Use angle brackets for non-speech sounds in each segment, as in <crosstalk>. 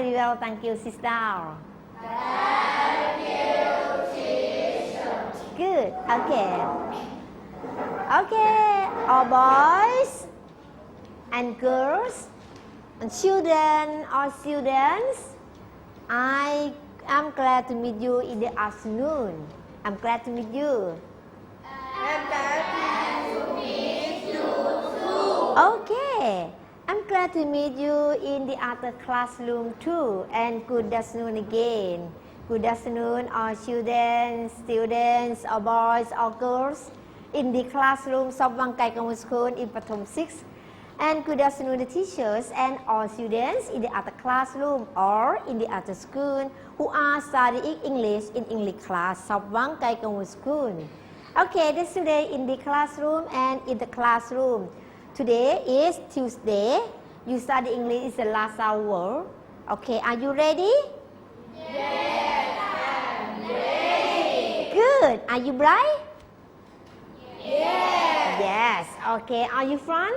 very well thank you sit down Good. Okay. Okay. All boys and girls and children or students, I am glad to meet you in the afternoon. I'm glad to meet you. Okay. I'm glad to meet you in the other classroom too. And good afternoon again. Good afternoon, all children, students, or boys or girls in the classroom of Wangkai Kamu School in Pathom 6. And good afternoon, the teachers and all students in the other classroom or in the other school who are studying English in English class of Wangkai Kamu School. Okay, this today in the classroom and in the classroom. Today is Tuesday. You study English is the last hour. Okay, are you ready? Yes, I'm ready. Good. Are you bright? Yes. Yes. Okay. Are you fun?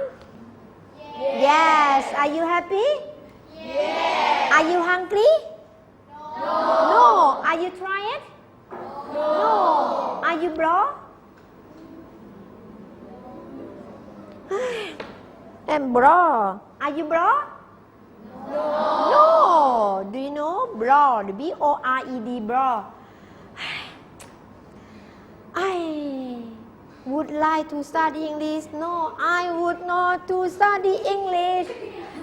Yes. Are you happy? Yes. Are you hungry? No. No. Are you tired? No. Are you broke? <sighs> I'm broke. Are you broke? No. Do you know broad? B O R E D broad. <sighs> I would like to study English. No, I would not to study English.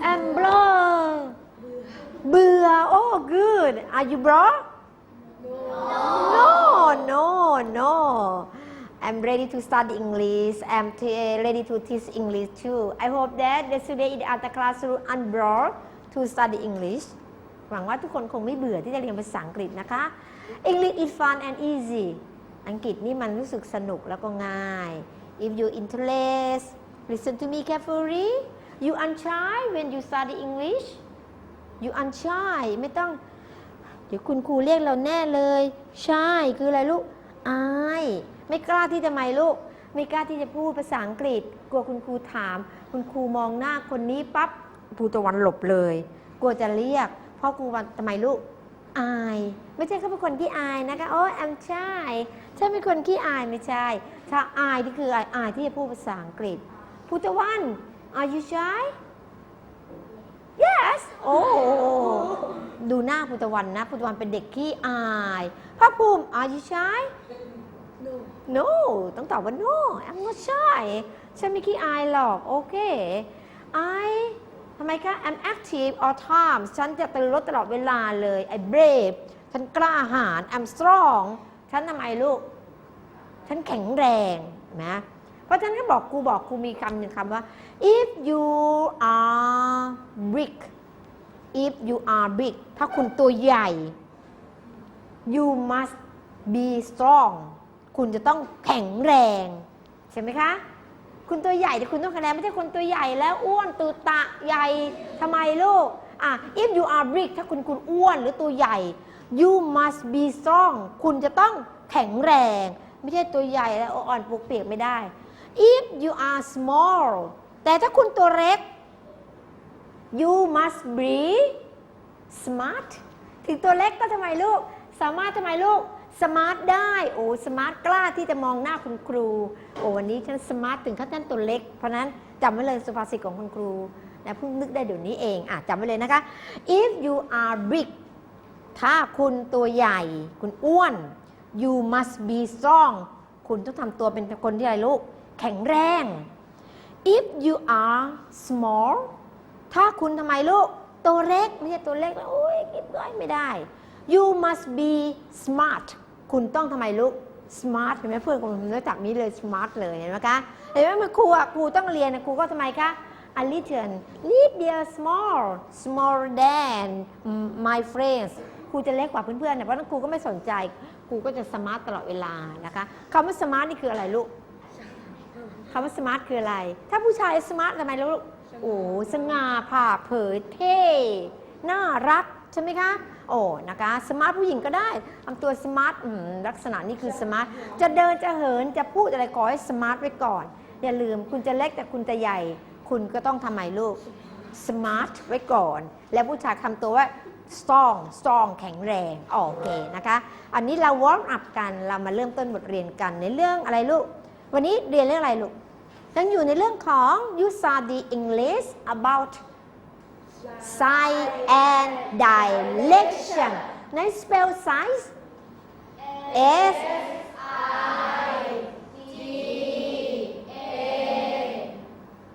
I'm broad. เบื่อ Oh, good. Are you broad? No, no, no. I'm ready to study English. I'm t- ready to teach English too. I hope that the student in the other classroom are bored to study English. หวังว่าทุกคนคงไม่เบื่อที่จะเรียนภาษาอังกฤษนะคะ English is fun and easy อังกฤษนี่มันรู้สึกสนุกแล้วก็ง่าย If you interest listen to me carefully you unshy when you study English you unshy ไม่ต้อง เดี๋ยวคุณครูเรียกเราแน่เลยใช่คืออะไรลูก อาย ไม่กล้าที่จะไม่ลูก ไม่กล้าที่จะพูดภาษาอังกฤษ กลัวคุณครูถาม คุณครูมองหน้าคนนี้ปั๊บภูตะวันหลบเลย กลัวจะเรียกเพราะครูวันทำไมลูกอาย ไม่ใช่เขาเป็นคนที่อายนะคะโอ้แอมใช่ฉันเป็นคนขี้อายไม่ใช่ ถ้าอายนี่คืออายอายที่จะพูดภาษาอังกฤษภูตะวัน are you shy yes โอ้ดูหน้าพุตะวันนะพุตะวันเป็นเด็กขี้อายภาคภูมิ are you shy no ต้องตอบว่า no I'm not shy ฉันไม่ขี้อายหรอก โอเค I ทำไมคะ I'm active all time ฉันจะตื่นรถตลอดเวลาเลย I brave ฉันกล้าหาญ I'm strong ฉันทำไมลูก ฉันแข็งแรงนะเพราะฉะนั้นก็บอกครูบอกครูมีคำหนึ่งคำว่า if you are big if you are big ถ้าคุณตัวใหญ่ you must be strong คุณจะต้องแข็งแรง ใช่ไหมคะ คุณตัวใหญ่แต่คุณต้องแข็งแรงไม่ใช่คนตัวใหญ่แล้วอ้วนตัวตะใหญ่ทำไมลูกอะ if you are big ถ้าคุณคุณอ้วนหรือตัวใหญ่ you must be strong คุณจะต้องแข็งแรง ไม่ใช่ตัวใหญ่แล้วอ่อนปวกเปียกไม่ได้ if you are small แต่ถ้าคุณตัวเล็ก you must be smart ถึงตัวเล็กก็ทำไมลูก สามารถทำไมลูก สมาร์ทได้โอ้สมาร์ทกล้าที่จะมองหน้าคุณครู โอ้วันนี้ฉันสมาร์ทถึงขั้นท่านตัวเล็ก เพราะนั้นจำไว้เลยสุภาษิตของคุณครูนะเพิ่งนึกได้เดี๋ยวนี้เองอะจำไว้เลยนะคะ if you are big ถ้าคุณตัวใหญ่ คุณอ้วน you must be strong คุณต้องทำตัวเป็นคนที่อะไรลูก แข็งแรง if you are small ถ้าคุณทำไมลูก ตัวเล็ก ไม่ใช่ตัวเล็กแล้วโอ้ยกินด้อยไม่ได้ you must be smart คุณต้องทำไมลูก smart เห็นไหมเพื่อนผมรู้จักนี้เลย smart เลยเห็นไหมคะเห็นไหมมันครูอะครูต้องเรียนนะครูก็ทำไมคะ a little little small small than my friends ครูจะเล็กกว่าเพื่อนๆเนี่ยเพราะฉะนั้นครูก็ไม่สนใจครูก็จะสมาร์ทตลอดเวลานะคะคำว่าสมาร์ทนี่คืออะไรลูกคำว่าสมาร์ทคืออะไร ถ้าผู้ชายสมาร์ททำไมลูกโอ้สง่าผ่าเผยเท่ น่ารัก ใช่ไหมคะ โอ้นะคะสมาร์ทผู้หญิงก็ได้ทำตัวสมาร์ทลักษณะนี้คือสมาร์ทจะเดินจะเหินจะพูดอะไรขอให้สมาร์ทไว้ก่อน อย่าลืมคุณจะเล็กแต่คุณจะใหญ่ คุณก็ต้องทำไมลูกสมาร์ทไว้ก่อน แล้วผู้ชายคำตัวว่า strong strong แข็งแรงโอเคนะคะ อันนี้เรา warm up กันเรามาเริ่มต้นบทเรียนกันในเรื่องอะไรลูก วันนี้เรียนเรื่องอะไรลูกยังอยู่ในเรื่องของ you study English about size and direction. ใน spell size? S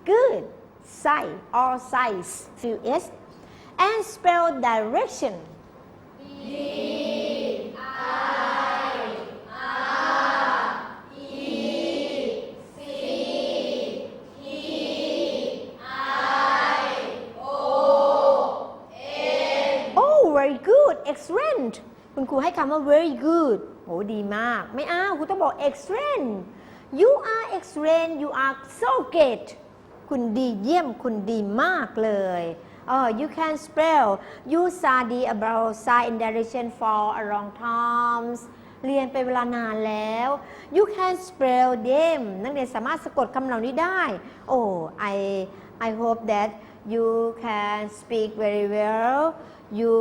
good. Size. Or size. Few S and spell direction. Oh very good excellent คุณครูให้คำว่า very good โหดีมาก ไม่อ้าวคุณต้องบอก excellent you are excellent you are so great คุณดีเยี่ยมคุณดีมากเลยเออ you can spell you study about sign direction for a long times เรียนเป็นเวลานานแล้ว you can spell them นักเรียนสามารถสะกดคำเหล่านี้ได้ oh I I hope that you can speak very well you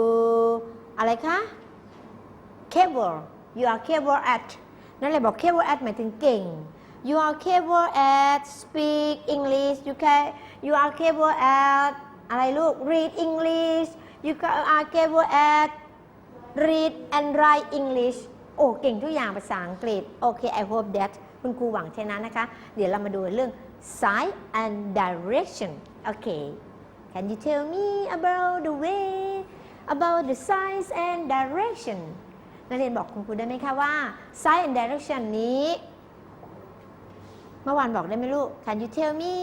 อะไรคะ capable you are capable at นั่นเลยบอก capable at หมายถึงเก่ง you are capable at speak English you can you are capable at อะไรลูก read English you ca- are capable at read and write English โอ้เก่งทุกอย่างภาษาอังกฤษ โอเค I hope that คุณครูหวังเช่นนั้นนะคะ เดี๋ยวเรามาดูเรื่อง size and direction โอเค Can you tell me about the way about the size and direction นักเรียนบอกคุณครูได้ไหมคะว่า size and direction นี้ เมื่อวานบอกได้ไหมลูก Can you tell me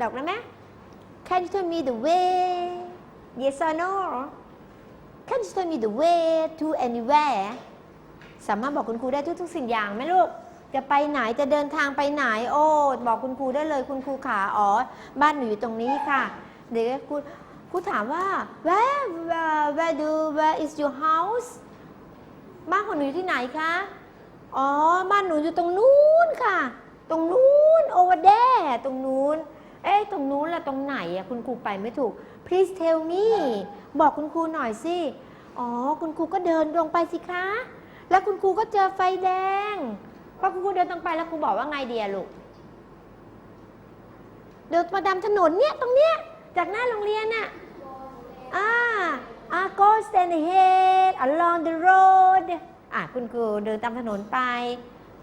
บอกได้ไหม Can you tell me the way Yes or no Can you tell me the way to anywhere สามารถบอกคุณครูได้ทุกๆสิ่งอย่างไหมลูกจะไปไหนจะเดินทางไปไหน โอ้ บอกคุณครูได้เลยคุณครูขาอ๋อ บ้านหนูอยู่ตรงนี้ค่ะ เดี๋ยวครูครูถามว่า where where where do where is your house บ้านของหนูอยู่ที่ไหนคะ อ๋อ บ้านหนูอยู่ตรงนู้นค่ะ ตรงนู้น over there ตรงนู้น เอ๊ะ ตรงนู้นละตรงไหนอะคุณครูไปไม่ถูก please tell me บอกคุณครูหน่อยสิ อ๋อ คุณครูก็เดินลงไปสิคะ แล้วคุณครูก็เจอไฟแดงพอคุณครูเดินตรงไปแล้วครูบอกว่าไงเดียลูก เดินมาดำถนนเนี่ยตรงเนี้ย จากหน้าโรงเรียนน่ะอ่าอา go stand ahead along the road อะคุณครูเดินตามถนนไป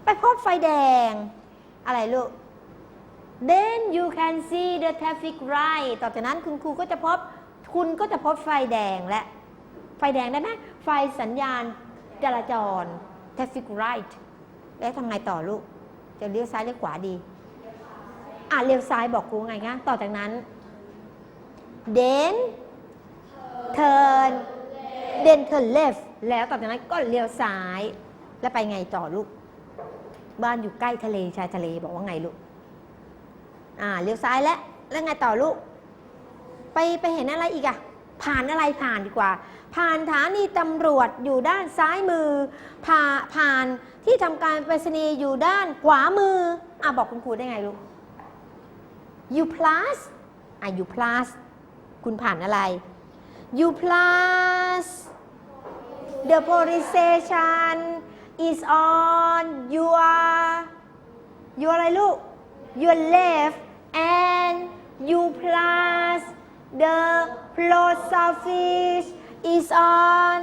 ไปพบไฟแดง อะไรลูก then you can see the traffic light ต่อจากนั้นคุณครูก็จะพบ คุณก็จะพบไฟแดงและ ไฟแดงได้ไหมไฟสัญญาณจราจร traffic light แล้วทำไงต่อลูก จะเลี้ยวซ้ายเลี้ยวขวาดี อะเลี้ยวซ้ายบอกครูไงคะต่อจากนั้น then turn then turn left แล้วต่อจากนั้นก็เลี้ยวซ้าย แล้วไปไงต่อลูก บ้านอยู่ใกล้ทะเลชายทะเลบอกว่าไงลูก อ่าเลี้ยวซ้ายแล้วแล้วไงต่อลูก ไปไปเห็นอะไรอีกอะผ่านอะไรผ่านดีกว่า ผ่านฐานีตำรวจอยู่ด้านซ้ายมือ ผ่าผ่านที่ทำการไปรษณีย์อยู่ด้านขวามืออะบอกคุณครูได้ไงลูก you plus อะ you plus คุณผ่านอะไร you plus the police station is on your your อะไรลูก your left and you plus the post office is on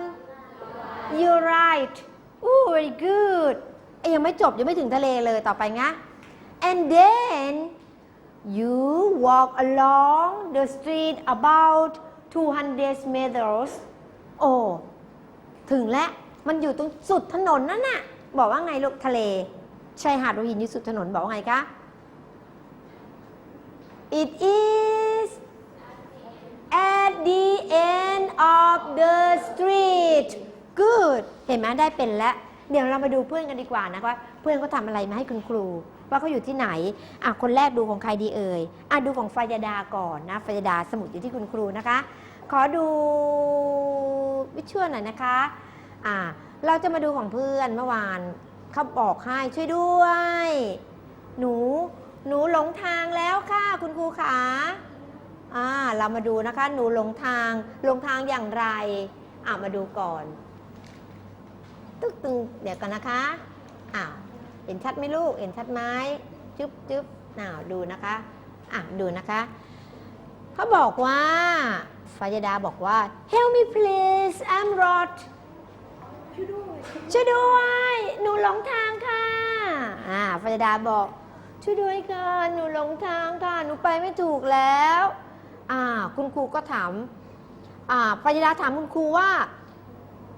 your right อู้ very good เอ้ยยังไม่จบ ยังไม่ถึงทะเลเลยต่อไปงะ and then you walk along the street about 200 meters โอ้ ถึงแล้วมันอยู่ตรงสุดถนนนั่นน่ะ บอกว่าไงลูกทะเลชายหาดหัวหินอยู่สุดถนนบอกว่าไงคะ It is at the end of the street good เห็นไหมได้เป็นแล้ว เดี๋ยวเรามาดูเพื่อนกันดีกว่านะว่าเพื่อนเขาทำอะไรมาให้คุณครู ว่าเขาอยู่ที่ไหนอะคนแรกดูของใครดีเอ่ยอะดูของฟายดาก่อนนะฟายดาสมุดอยู่ที่คุณครูนะคะ ขอดูวิชวลหน่อยนะคะอ่าเราจะมาดูของเพื่อนเมื่อวานเขาบอกให้ช่วยด้วย หนู หนูหลงทางแล้วค่ะ คุณครูขาอ่าเรามาดูนะคะ หนูหลงทางหลงทางอย่างไรอ่ามาดูก่อน ตึ๊กตึงเดี๋ยวกันนะคะอ้าว เห็นชัดไหมลูก เห็นชัดไหมจึ๊บจึ๊บอ้าวดูนะคะ อะ ดูนะคะ เขาบอกว่าฟายดาบอกว่า help me please I'm lost ช่วยด้วย หนูหลงทางค่ะ อ่าฟายดาบอก ช่วยด้วยค่ะ หนูหลงทางค่ะ หนูไปไม่ถูกแล้ว อ่า คุณครูก็ถาม อ่าฟายดาถามคุณครูว่า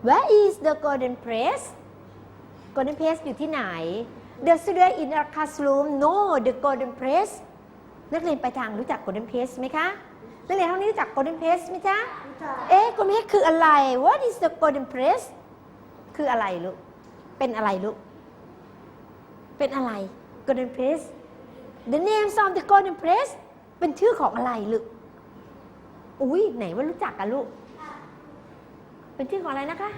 where is the golden place golden place อยู่ที่ไหน the student in our classroom know the golden place นักเรียนไปลายทางรู้จัก golden place ไหมคะ นักเรียนห้องนี้รู้จัก golden place ไหมจ๊ะ เอ๊ะ golden place คืออะไร what is the golden place คืออะไรลูก เป็นอะไรลูก เป็นอะไร golden place the names of the golden place เป็นชื่อของอะไรลูก อุ้ยไหนว่ารู้จักกันลูก เป็นชื่อของอะไรนะคะ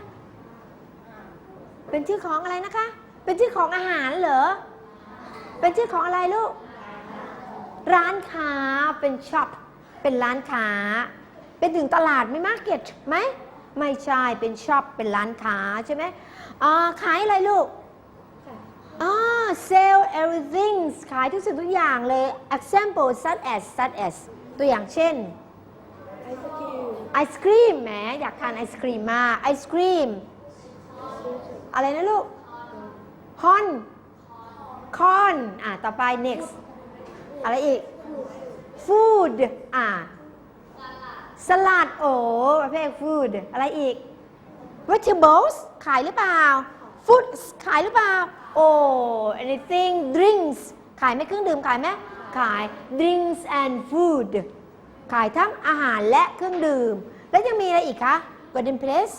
เป็นชื่อของอะไรนะคะ เป็นชื่อของอาหารเหรอ เป็นชื่อของอะไรลูก ร้านค้าเป็นช็อป เป็นร้านค้า เป็นถึงตลาดไหม่มาร์เก็ตไหม ไม่ใช่ เป็นช็อป เป็นร้านค้าใช่ไหมอ่าขายอะไรลูกอ่า sell everything ขายทุกสิ่งทุกอย่างเลย example such as such as ตัวอย่างเช่น ไอศครีมแหมอยากทานไอศครีมมาก ไอศครีม อะไรนะลูก ฮอน คอน อะ ต่อไป next อะไรอีก food อะ สลัด โอ้ประเภท food อะไรอีก vegetables ขายหรือเปล่า food ขายหรือเปล่า โอ้ anything drinks ขายไหมเครื่องดื่มขายไหมขาย drinks and food ขายทั้งอาหารและเครื่องดื่ม แล้วยังมีอะไรอีกคะ garden place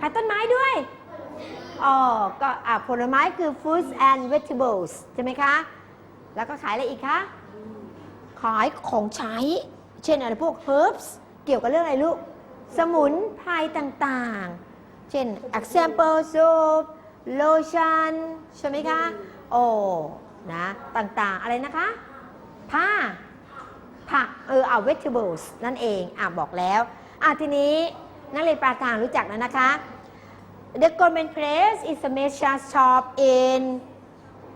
ขายต้นไม้ด้วย อ๋อก็อะผลไม้คือ fruits and vegetables ใช่ไหมคะ แล้วก็ขายอะไรอีกคะ ขายของใช้ เช่นอะไรพวก herbs เกี่ยวกับเรื่องอะไรลูก สมุนไพรต่างๆ เช่น example soap lotion ใช่ไหมคะ โอ้ นะ ต่างๆ อะไรนะคะ ผ้า ผัก เออ เอา vegetables นั่นเอง อะ บอกแล้ว อะ ทีนี้นักเรียนปลาทางรู้จักแล้วนะคะ The Goldman Place is a major shop in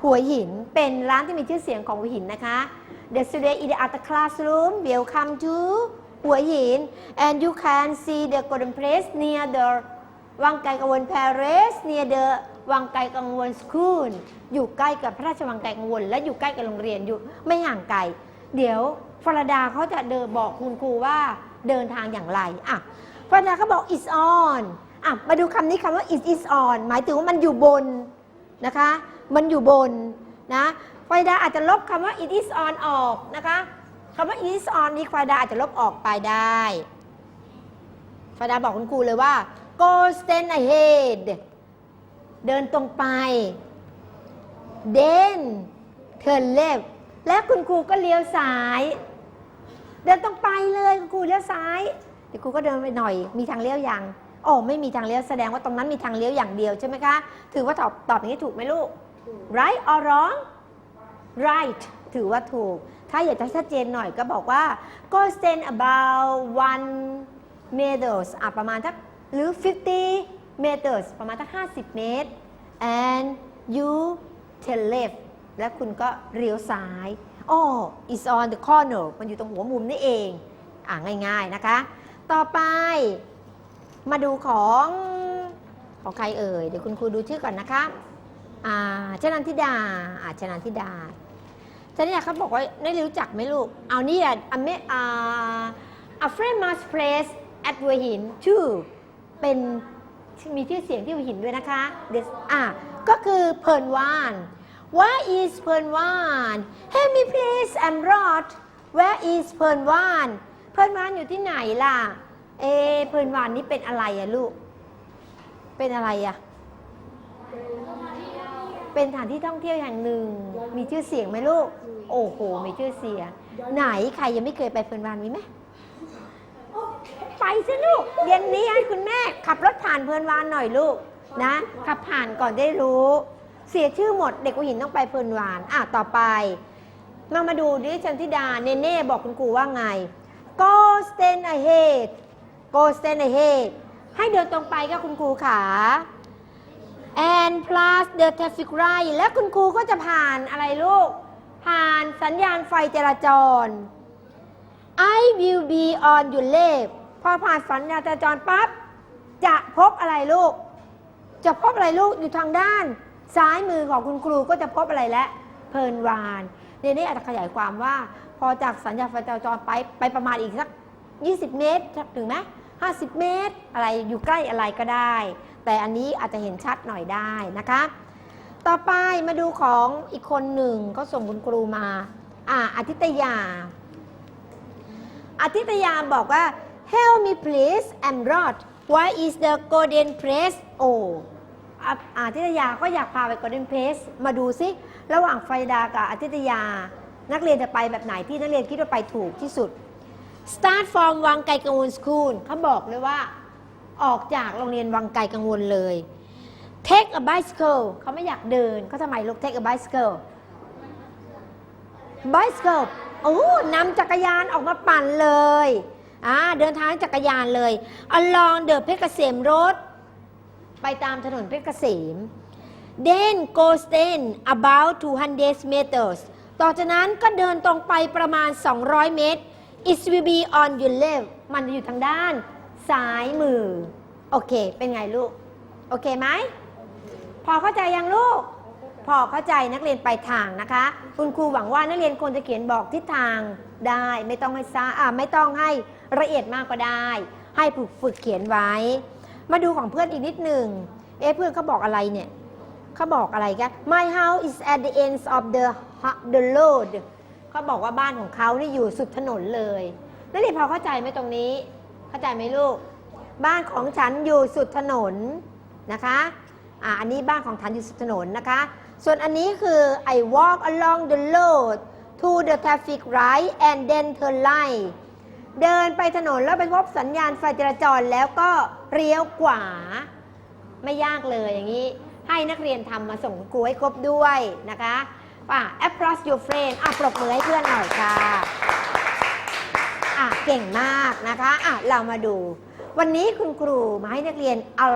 หัวหิน เป็นร้านที่มีชื่อเสียงของหัวหินนะคะ The student in the other classroom welcome to หัวหิน and you can see the Golden Place near the วังไกลกังวล Palace near the วังไกลกังวล School อยู่ใกล้กับพระราชวังไกลกังวล และอยู่ใกล้กับโรงเรียนอยู่ไม่ห่างไกล เดี๋ยวฟรดาเขาจะเดินบอกคุณครูว่าเดินทางอย่างไรอะฟรดาเขาบอก is on อะมาดูคำนี้คำว่า is is on หมายถึงว่ามันอยู่บนนะคะ มันอยู่บนนะไฟดาอาจจะลบคำว่า it is on ออกนะคะคำว่า it is on นี้ไฟดาอาจจะลบออกไปได้ไฟดาบอกคุณครูเลยว่า go stand ahead เดินตรงไป then turn left และคุณครูก็เลี้ยวซ้าย เดินตรงไปเลยคุณครูเลี้ยวซ้ายเดี๋ยวครูก็เดินไปหน่อย มีทางเลี้ยวยัง โอ้ไม่มีทางเลี้ยวแสดงว่าตรงนั้นมีทางเลี้ยวอย่างเดียวใช่ไหมคะ ถือว่าตอบตอบอย่างนี้ถูกไหมลูก right or wrong right ถือว่าถูก ถ้าอยากจะชัดเจนหน่อยก็บอกว่า go stand about one meters อะประมาณทักหรือ 50 meters ประมาณทัก50 เมตร and you turn left และคุณก็เลี้ยวซ้ายอ๋อ is on the corner มันอยู่ตรงหัวมุมนี่เอง อะง่ายๆนะคะ ต่อไป มาดูของของใครเอ่ย เดี๋ยวคุณครูดูชื่อก่อนนะคะอ่าชนันทิดาอ่าชนันทิดาชนันทิดาเขาบอกว่าได้รู้จักไหมลูก เอานี่อะอเมอ่า a famous place at หัวหินชื่อเป็นมีชื่อเสียงที่หัวหินด้วยนะคะเดอะก็คือเพลินวาน Where is เพลินวาน Help me please I'm Rod Where is เพลินวาน เพลินวานอยู่ที่ไหนล่ะ เอเพลินวานนี่เป็นอะไรอะลูก เป็นอะไรอะเป็นสถานที่ท่องเที่ยวแห่งหนึ่ง มีชื่อเสียงไหมลูก โอ้โห มีชื่อเสียง ไหนใครยังไม่เคยไปเพลินวานมีไหมไปสิลูก เย็นนี้ให้คุณแม่ขับรถผ่านเพลินวานหน่อยลูกนะ ขับผ่านก่อนได้รู้ เสียชื่อหมดเด็กหัวหินต้องไปเพลินวานอะต่อไป มามาดูดิชันธิดาเนเน่บอกคุณครูว่าไง go stand ahead go stand ahead ให้เดินตรงไปค่ะคุณครูขา and plus the traffic light และคุณครูก็จะผ่านอะไรลูก ผ่านสัญญาณไฟจราจร I will be on your left พอผ่านสัญญาณจราจรปั๊บ จะพบอะไรลูก จะพบอะไรลูกอยู่ทางด้าน ซ้ายมือของคุณครูก็จะพบอะไรและ เพลินวานเนนี่อาจจะขยายความว่า พอจากสัญญาณไฟจราจรไปไปประมาณอีกสัก 20 เมตร ถึงไหม 50 เมตร อะไรอยู่ใกล้อะไรก็ได้ แต่อันนี้อาจจะเห็นชัดหน่อยได้นะคะ ต่อไปมาดูของอีกคนหนึ่งก็ส่งคุณครูมาอ่าอาทิตยาอาทิตยาบอกว่า help me please I'm Rod why is the golden place oh อะอาทิตยาก็อยากพาไป golden place มาดูซิ ระหว่างไฟดากับอาทิตยา นักเรียนจะไปแบบไหนที่นักเรียนคิดว่าไปถูกที่สุด start from วังไกลกังวล school เขาบอกเลยว่า ออกจากโรงเรียนวังไกลกังวลเลย take a bicycle เขาไม่อยากเดินเขาทำไมลูก take a bicycle bicycle โอ้นำจักรยานออกมาปั่นเลยอ่าเดินทางจักรยานเลย along the เพชรเกษม road ไปตามถนนเพชรเกษม then go stand about 200 meters ต่อจากนั้นก็เดินตรงไปประมาณ 200 เมตร it will be on your left มันจะอยู่ทางด้านซ้ายมือ โอเค เป็นไงลูก โอเคไหม พอเข้าใจยังลูก พอเข้าใจนักเรียนไปทางนะคะ คุณครูหวังว่านักเรียนควรจะเขียนบอกทิศทางได้ ไม่ต้องให้ซ่าอ่าไม่ต้องให้ละเอียดมากก็ได้ ให้ฝึกฝึกเขียนไว้ มาดูของเพื่อนอีกนิดหนึ่ง เอ๊ะเพื่อนเขาบอกอะไรเนี่ยเขาบอกอะไรกัน My house is at the end of the the road เขาบอกว่าบ้านของเขานี่อยู่สุดถนนเลยนักเรียนพอเข้าใจไหมตรงนี้ เข้าใจไหมลูก บ้านของฉันอยู่สุดถนนนะคะอ่าอันนี้บ้านของฉันอยู่สุดถนนนะคะ ส่วนอันนี้คือ I walk along the road to the traffic light and then turn right เดินไปถนนแล้วไปพบสัญญาณไฟจราจรแล้วก็เลี้ยวขวา ไม่ยากเลยอย่างนี้ ให้นักเรียนทำมาส่งคุณครูให้ครบด้วยนะคะ ป่ะ approach your friend อะปรบมือให้เพื่อนหน่อยค่ะอะ เก่งมากนะคะอะเรามาดู วันนี้คุณครูมาให้นักเรียนเอา